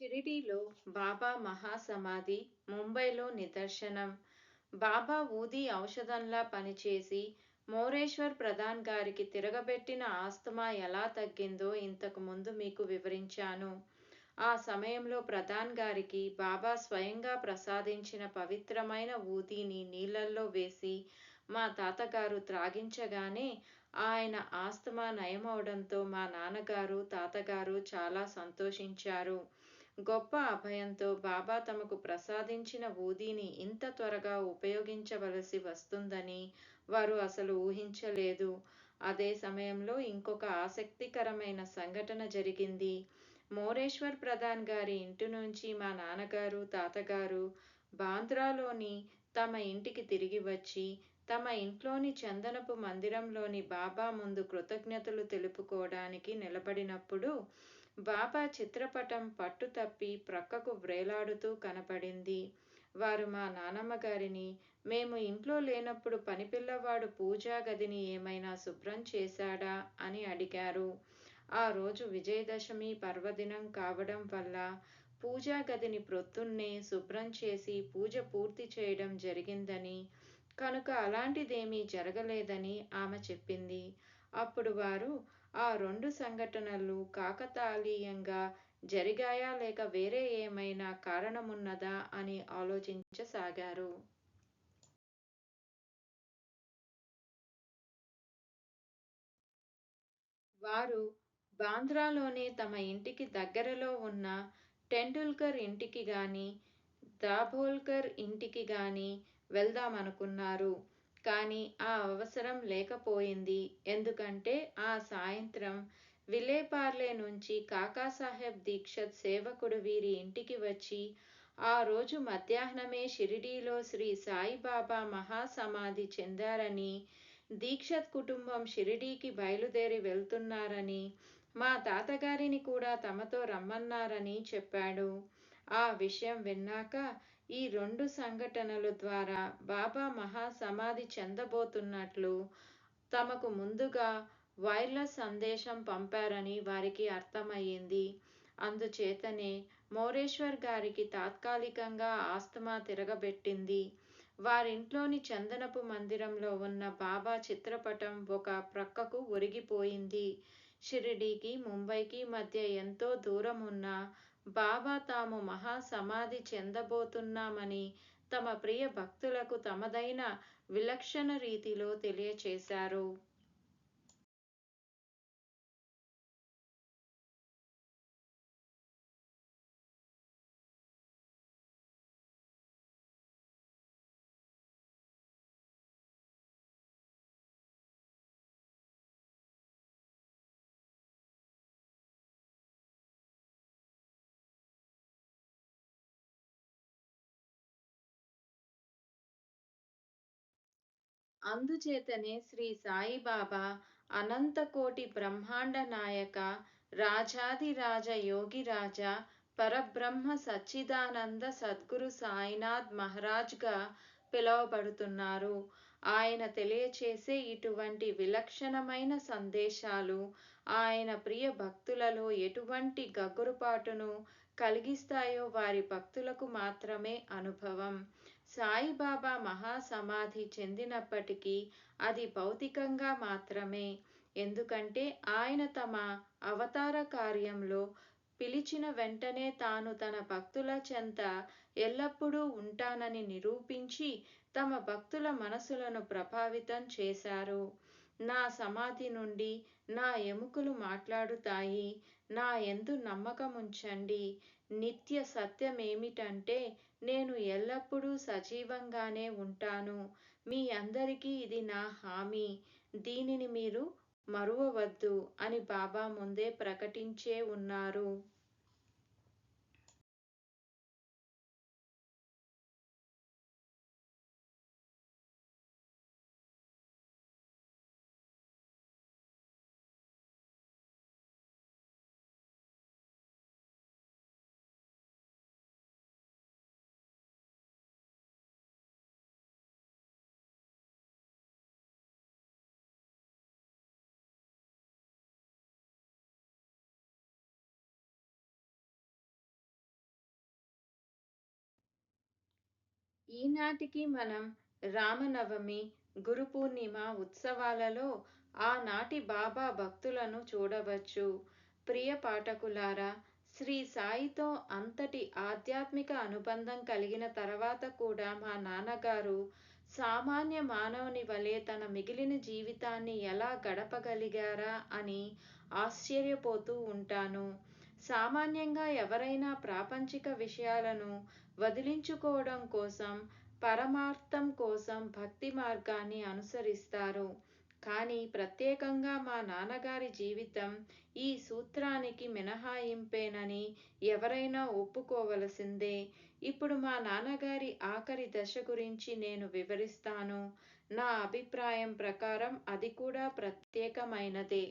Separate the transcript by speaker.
Speaker 1: షిరిడీలో బాబా మహాసమాధి ముంబైలో నిదర్శనం. బాబా ఊదీ ఔషధంలా పనిచేసి మోరేశ్వర్ ప్రధాన్ గారికి తిరగబెట్టిన ఆస్తమా ఎలా తగ్గిందో ఇంతకు ముందు మీకు వివరించాను. ఆ సమయంలో ప్రధాన్ గారికి బాబా స్వయంగా ప్రసాదించిన పవిత్రమైన ఊదీని నీళ్ళల్లో వేసి మా తాతగారు త్రాగించగానే ఆయన ఆస్తమా నయమవడంతో మా నాన్నగారు తాతగారు చాలా సంతోషించారు. గొప్ప అభయంతో బాబా తమకు ప్రసాదించిన ఊదీని ఇంత త్వరగా ఉపయోగించవలసి వస్తుందని వారు అసలు ఊహించలేదు. అదే సమయంలో ఇంకొక ఆసక్తికరమైన సంఘటన జరిగింది. మోరేశ్వర్ ప్రధాన్ గారి ఇంటి నుంచి మా నాన్నగారు తాతగారు బాంద్రాలోని తమ ఇంటికి తిరిగి వచ్చి తమ ఇంట్లోని చందనపు మందిరంలోని బాబా ముందు కృతజ్ఞతలు తెలుపుకోవడానికి నిలబడినప్పుడు బాబా చిత్రపటం పట్టు తప్పి ప్రక్కకు వ్రేలాడుతూ కనపడింది. వారు మా నానమ్మ గారిని మేము ఇంట్లో లేనప్పుడు పనిపిల్లవాడు పూజా గదిని ఏమైనా శుభ్రం చేశాడా? అని అడిగారు. ఆ రోజు విజయదశమి పర్వదినం కావడం వల్ల పూజా గదిని ప్రొద్దున్నే శుభ్రం చేసి పూజ పూర్తి చేయడం జరిగిందని కనుక అలాంటిదేమీ జరగలేదని ఆమె చెప్పింది. అప్పుడు వారు ఆ రెండు సంఘటనలు కాకతాళీయంగా జరిగాయా లేక వేరే ఏమైనా కారణమున్నదా అని ఆలోచించసాగారు. వారు బాంద్రాలోని తమ ఇంటికి దగ్గరలో ఉన్న టెండూల్కర్ ఇంటికి గాని దాభోల్కర్ ఇంటికి గాని వెళ్దామనుకున్నారు. కానీ ఆ అవసరం లేకపోయింది. ఎందుకంటే ఆ సాయంత్రం విలేపార్లే నుంచి కాకాసాహెబ్ దీక్షత్ సేవకుడు వీరి ఇంటికి వచ్చి ఆ రోజు మధ్యాహ్నమే షిరిడీలో శ్రీ సాయిబాబా మహాసమాధి చెందారని దీక్షత్ కుటుంబం షిరిడీకి బయలుదేరి వెళ్తున్నారని మా తాతగారిని కూడా తమతో రమ్మన్నారని చెప్పాడు. ఆ విషయం విన్నాక ఈ రెండు సంఘటనల ద్వారా బాబా మహాసమాధి చెందబోతున్నట్లు తమకు ముందుగా వైర్లెస్ సందేశం పంపారని వారికి అర్థమయ్యింది. అందుచేతనే మోరేశ్వర్ గారికి తాత్కాలికంగా ఆస్తమా తిరగబెట్టింది. వారింట్లోని చందనపు మందిరంలో ఉన్న బాబా చిత్రపటం ఒక ప్రక్కకు ఒరిగిపోయింది. షిరిడీకి ముంబైకి మధ్య ఎంతో దూరం ఉన్న బాబా తాము మహాసమాధి చెందబోతున్నామని తమ ప్రియ భక్తులకు తమదైన విలక్షణ రీతిలో తెలియచేశారు. అందుచేతనే శ్రీ సాయిబాబా అనంతకోటి బ్రహ్మాండ నాయక రాజాదిరాజ యోగిరాజ పరబ్రహ్మ సచ్చిదానంద సద్గురు సాయినాథ్ మహారాజ్గా పిలువబడుతున్నారు. ఆయన తెలియచేసే ఇటువంటి విలక్షణమైన సందేశాలు ఆయన ప్రియ భక్తులలో ఎటువంటి గగురుపాటును కలిగిస్తాయో వారి భక్తులకు మాత్రమే అనుభవం. సాయిబాబా మహాసమాధి చెందినప్పటికీ అది భౌతికంగా మాత్రమే. ఎందుకంటే ఆయన తమ అవతార కార్యంలో పిలిచిన వెంటనే తాను తన భక్తుల చెంత ఎల్లప్పుడూ ఉంటానని నిరూపించి తమ భక్తుల మనసులను ప్రభావితం చేశారు. నా సమాధి నుండి నా ఎముకలు మాట్లాడుతాయి. నా ఎందు నమ్మకముంచండి. నిత్య సత్యమేమిటంటే నేను ఎల్లప్పుడూ సజీవంగానే ఉంటాను. మీ అందరికీ ఇది నా హామీ. దీనిని మీరు మరువవద్దు అని బాబా ముందే ప్రకటించే ఉన్నారు. ఈనాటికి మనం రామనవమి గురు పూర్ణిమ ఉత్సవాలలో ఆనాటి బాబా భక్తులను చూడవచ్చు. ప్రియ పాఠకులారా శ్రీ సాయితో అంతటి ఆధ్యాత్మిక అనుబంధం కలిగిన తర్వాత కూడా మా నాన్నగారు సామాన్య మానవుని వలె తన మిగిలిన జీవితాన్ని ఎలా గడపగలిగారా అని ఆశ్చర్యపోతూ ఉంటాను. సామాన్యంగా ఎవరైనా ప్రాపంచిక విషయాలను వదిలించుకోవడం కోసం పరమార్థం కోసం భక్తి మార్గాన్ని అనుసరిస్తారు. కానీ ప్రత్యేకంగా మా నాన్నగారి జీవితం ఈ సూత్రానికి మినహాయింపేనని ఎవరైనా ఒప్పుకోవలసిందే. ఇప్పుడు మా నాన్నగారి ఆఖరి దశ గురించి నేను వివరిస్తాను. నా అభిప్రాయం ప్రకారం అది కూడా ప్రత్యేకమైనదే.